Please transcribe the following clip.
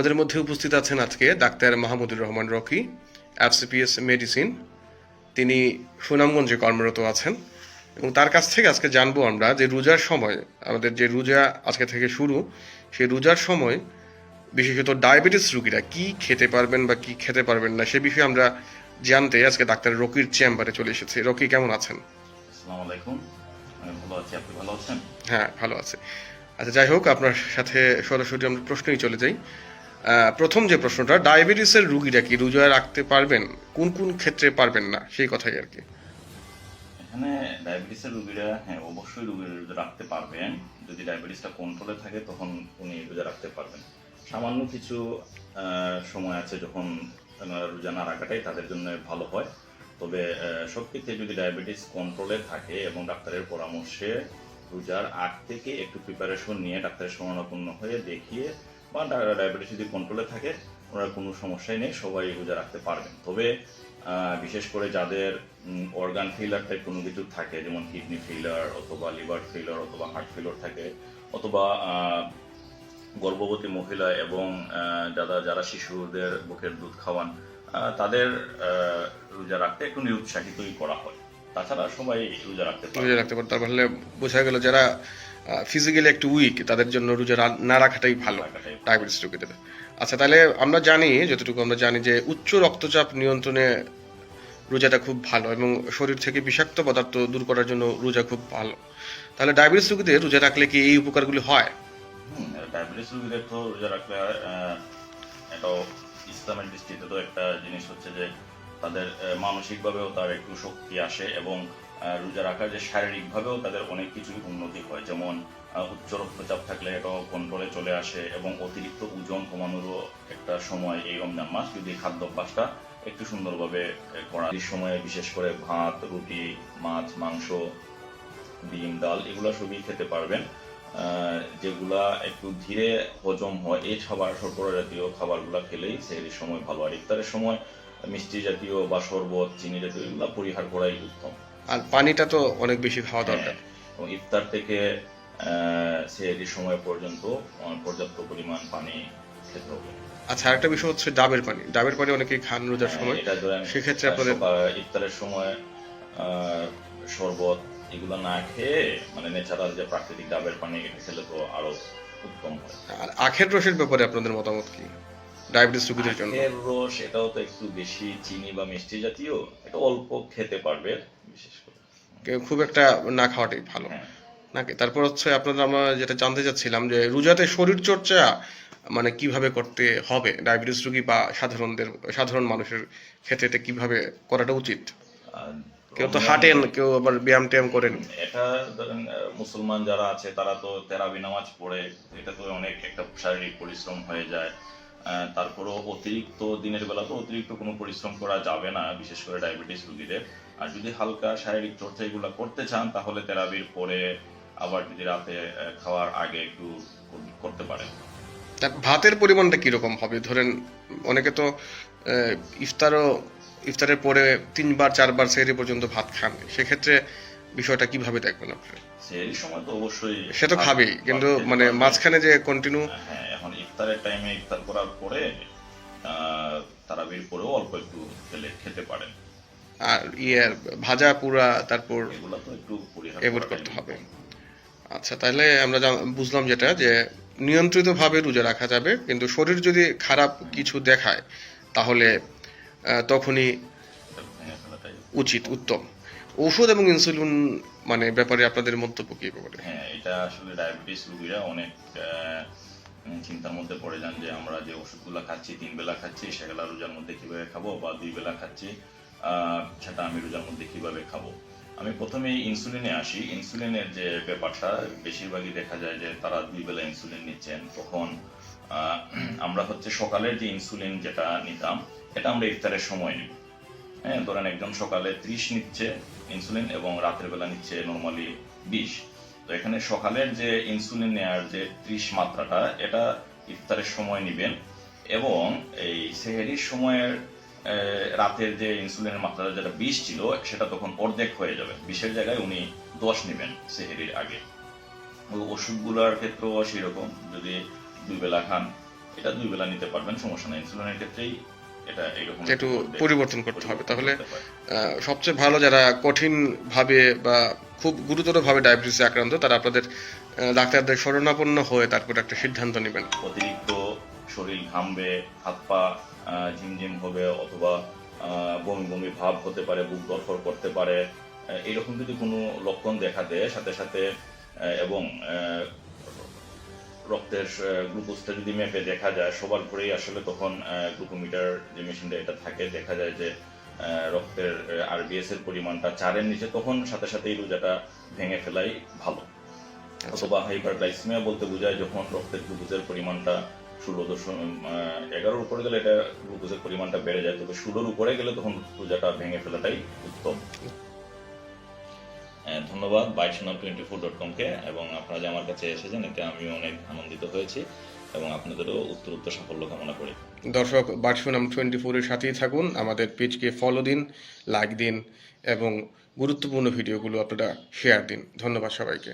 আমাদের মধ্যে উপস্থিত আছেন আজকে doctor Mahmudur Rahman Rocky FCPS medicine. তিনি সুনামগঞ্জে কর্মরত আছেন এবং তার কাছ থেকে আজকে জানব আমরা যে রোজার সময় আমাদের যে রোজা আজকে থেকে শুরু সেই রোজার সময় বিশেষত ডায়াবেটিস রোগীরা কি খেতে পারবেন বা কি খেতে পারবেন না সে বিষয়ে আমরা জানতে আজকে ডাক্তার রকির চেম্বারে চলে এসেছি। রকি কেমন আছেন? আসসালামু আলাইকুম। আমি ভালো আছি আপনি ভালো আছেন? হ্যাঁ ভালো আছে। আচ্ছা যাই হোক আপনার সাথে সরাসরি আমরা প্রশ্নেই চলে যাই। প্রথম যে প্রশ্নটা ডায়াবেটিসের রুগীরা কি রোজা রাখতে পারবেন? কোন কোন ক্ষেত্রে পারবেন না? সেই কথাই আর কি। এখানে ডায়াবেটিসের রুগীরা হ্যাঁ অবশ্যই রোগীরা রোজা রাখতে পারবেন। যদি ডায়াবেটিসটা কন্ট্রোলে থাকে তখন উনি রোজা রাখতে পারবেন। সামান্য কিছু সময় আছে যখন রোজা না রাখাটাই তাদের জন্য ভালো হয়। তবে আহ, যদি ডায়াবেটিস কন্ট্রোলে থাকে এবং ডাক্তারের পরামর্শে রোজার আগ থেকে একটু প্রিপারেশন নিয়ে ডাক্তারের শরণাপন্ন হয়ে দেখিয়ে বা ডায়াবেটিস যদি কন্ট্রোলে থাকে ওনার কোনো সমস্যাই নেই, সবাই রোজা রাখতে পারবেন। তবে বিশেষ করে যাদের অর্গান ফেইলার টাইপ কোনো কিছু থাকে, যেমন কিডনি ফেইলার অথবা লিভার ফেইলার অথবা হার্ট ফেইলার থাকে, অথবা গর্ভবতী মহিলা এবং যারা যারা শিশুদের বুকের দুধ খাওয়ান তাদের রোজা রাখতে একটু নিরুৎসাহিতই করা হয়। তাছাড়া সবাই রোজা রাখতে পারে রোজা রাখতে পারেন তাহলে বোঝা গেল যারা ফিজিক্যালি একটু উইক তাদের জন্য রোজা না রাখাটাই ভালো। ডায়াবেটিস রোগীদের। আচ্ছা তাহলে আমরা জানি যতটুকু আমরা জানি যে উচ্চ রক্তচাপ নিয়ন্ত্রণে রোজাটা খুব ভালো এবং শরীর থেকে বিষাক্ত পদার্থ দূর করার জন্য রোজা খুব ভালো। তাহলে ডায়াবেটিস রোগীদের রোজা রাখলে কি এই উপকারগুলি হয়? ডায়াবেটিস রোগীদের তো রোজা রাখলে এটাও ইসলামের দৃষ্টিতে তো একটা জিনিস হচ্ছে যে তাদের মানসিকভাবেও তার একটু শক্তি আসে এবং রোজা রাখার যে শারীরিকভাবেও তাদের অনেক কিছুই উন্নতি হয়। যেমন উচ্চ রক্তচাপ থাকলে এটাও কন্ট্রোলে চলে আসে এবং অতিরিক্ত ওজন কমানোরও একটা সময় এই রমজান মাস যদি খাদ্যাভ্যাসটা একটু সুন্দরভাবে করা এই সময়ে বিশেষ করে ভাত, রুটি, মাছ, মাংস, ডিম, ডাল এগুলো সবই খেতে পারবেন। যেগুলা একটু ধীরে হজম হয় এই খাবার, শর্করা জাতীয় খাবারগুলো খেলেই সেহরির সময় ভালো। আর ইফতারের সময় মিষ্টি জাতীয় বা শরবত চিনি জাতীয় এগুলো পরিহার করাই উত্তম। আর পানিটা তো অনেক বেশি খাওয়া দরকার। এবং ইফতার থেকে সেহরির সময় পর্যন্ত পর্যাপ্ত পরিমাণ পানি খেতে হবে। আচ্ছা আরেকটা বিষয় হচ্ছে ডাবের পানি। ডাবের পানি অনেকেই খান রোজার সময়। এটা ধরেন সেক্ষেত্রে আপনাদের- ইফতারের সময় শরবত এগুলো না খেয়ে মানে ন্যাচারাল যে প্রাকৃতিক ডাবের পানি এটা খেলে তো আরও উত্তম হয়। আর আখের রসের ব্যাপারে আপনাদের মতামত কি? ডায়াবেটিস রোগীদের জন্য। আখের রস এটাও তো একটু বেশি চিনি বা মিষ্টি জাতীয় এটা অল্প খেতে পারবে বিশেষ করে। কেউ খুব একটা না খাওয়াটাই ভালো। হ্যাঁ। নাকি তারপর হচ্ছে আপনাদের আমরা যেটা জানতে চাচ্ছিলাম যে রোজাতে শরীর চর্চা মানে কীভাবে করতে হবে ডায়াবেটিস রোগী বা সাধারণদের সাধারণ মানুষের ক্ষেত্রে এটা কীভাবে করাটা উচিত? কেউ তো হাঁটেন কেউ আবার ব্যায়াম ট্যায়াম করেন। এটা ধরেন মুসলমান যারা আছে তারা তো তেরাবি নামাজ পড়ে এটা তো অনেক একটা শারীরিক পরিশ্রম হয়ে যায়। তারপরেও অতিরিক্ত দিনের বেলা তো অতিরিক্ত কোনো পরিশ্রম করা যাবে না বিশেষ করে ডায়াবেটিস রোগীদের। আর যদি হালকা শারীরিক চর্চা এগুলো করতে চান তাহলে তেরাবির পরে আবার যদি রাতে খাওয়ার আগে একটু করতে পারেন। ভাতের পরিমাণটা কীরকম হবে? ধরেন অনেকে তো ইফতারও ইফতারের পরে তিনবার চারবার সেরি পর্যন্ত ভাত খান। সেক্ষেত্রে বিষয়টা কীভাবে দেখবেন আপনি? সেই সময় তো অবশ্যই সে তো খাবেই কিন্তু মানে মাঝখানে যে কন্টিনিউ এখন ইফতারের টাইমে ইফতার করার পরে তারাবির পরেও অল্প একটু খেলে খেতে পারেন। আর ইয়ে ভাজা পুরা তারপর এগুলো তো একটু পরিহার করতে হবে। আচ্ছা তাহলে আমরা বুঝলাম যেটা যে নিয়ন্ত্রিতভাবে রোজা রাখা যাবে কিন্তু শরীর যদি খারাপ কিছু দেখায় তাহলে তখনই উচিত উত্তম। ওষুধ এবং ইনসুলিন মানে ব্যাপারে আপনাদের মন্তব্য কি ব্যাপারে? হ্যাঁ এটা আসলে ডায়াবেটিস রোগীরা অনেক চিন্তার মধ্যে পড়ে যান যে আমরা যে ওষুধগুলো খাচ্ছি, তিন বেলা খাচ্ছি, সেগুলা রোজার মধ্যে কীভাবে খাব বা দুই বেলা খাচ্ছি সেটা আমি রোজার মধ্যে কীভাবে খাব? আমি প্রথমে ইনসুলিনে আসি। ইনসুলিনের যে ব্যাপারটা, বেশিরভাগই দেখা যায় যে তারা দুই বেলা ইনসুলিন নিচ্ছেন। তখন আমরা হচ্ছে সকালের যে ইনসুলিন যেটা নিতাম, এটা আমরা ইফতারের সময় নিব হ্যাঁ ধরেন একজন সকালে ত্রিশ নিচ্ছে ইনসুলিন এবং রাতের বেলা নিচ্ছে নর্মালি বিশ। তো এখানে সকালের যে ইনসুলিন নেওয়ার যে ত্রিশ মাত্রাটা, এটা ইফতারের সময় নিবেন এবং এই সেহেরির সময়ের রাতের যে ইনসুলিনের মাত্রাটা যেটা বিশ ছিল, সেটা তখন অর্ধেক হয়ে যাবে। বিশের জায়গায় উনি দশ নেবেন সেহেরির আগে। ওষুধগুলোর ক্ষেত্রেও সেরকম। যদি দুই বেলা খান, এটা দুই বেলা নিতে পারবেন, সমস্যা নেই। ইনসুলিনের ক্ষেত্রেই একটু পরিবর্তন করতে হবে। তাহলে সবচেয়ে ভালো যারা কঠিন ভাবে বা খুব গুরুতর ভাবে ডায়াবেটিসে আক্রান্ত তারা আপনাদের ডাক্তারদের শরণাপন্ন হয়ে তারপর একটা সিদ্ধান্ত নেবেন। অতিরিক্ত শরীর ঘামবে হাত পা ঝিমঝিম হবে অথবা বমি বমি ভাব হতে পারে বুক দরফর করতে পারে এরকম যদি কোনো লক্ষণ দেখা দেয় সাথে সাথে এবং রক্তের গ্লুকোজটা যদি মেপে দেখা যায় সবার পরেই আসলে তখন গ্লুকোমিটার যে মেশিনটা এটা থাকে দেখা যায় যে রক্তের আরবিএস এর পরিমাণটা চারের নিচে তখন সাথে সাথে এই রোজাটা ভেঙে ফেলাই ভালো। অথবা হাইপারগ্লাইসিমিয়া বলতে বোঝায় যখন রক্তের গ্লুকোজের পরিমাণটা ষোলো দশমিক এগারোর উপরে গেলে এটা গ্লুকোজের পরিমাণটা বেড়ে যায় তবে ষোলোর উপরে গেলে তখন রোজাটা ভেঙে ফেলাটাই উত্তম। ধন্যবাদ বাইশনাম টোয়েন্টি ফোর ডট কমকে, এবং আপনারা যে আমার কাছে এসেছেন, এতে আমি অনেক আনন্দিত হয়েছি এবং আপনাদেরও উত্তর উত্তর সাফল্য কামনা করি। দর্শক বাটসুনাম টোয়েন্টি ফোরের সাথেই থাকুন, আমাদের পেজকে ফলো দিন লাইক দিন, এবং গুরুত্বপূর্ণ ভিডিওগুলো আপনারা শেয়ার দিন। ধন্যবাদ সবাইকে।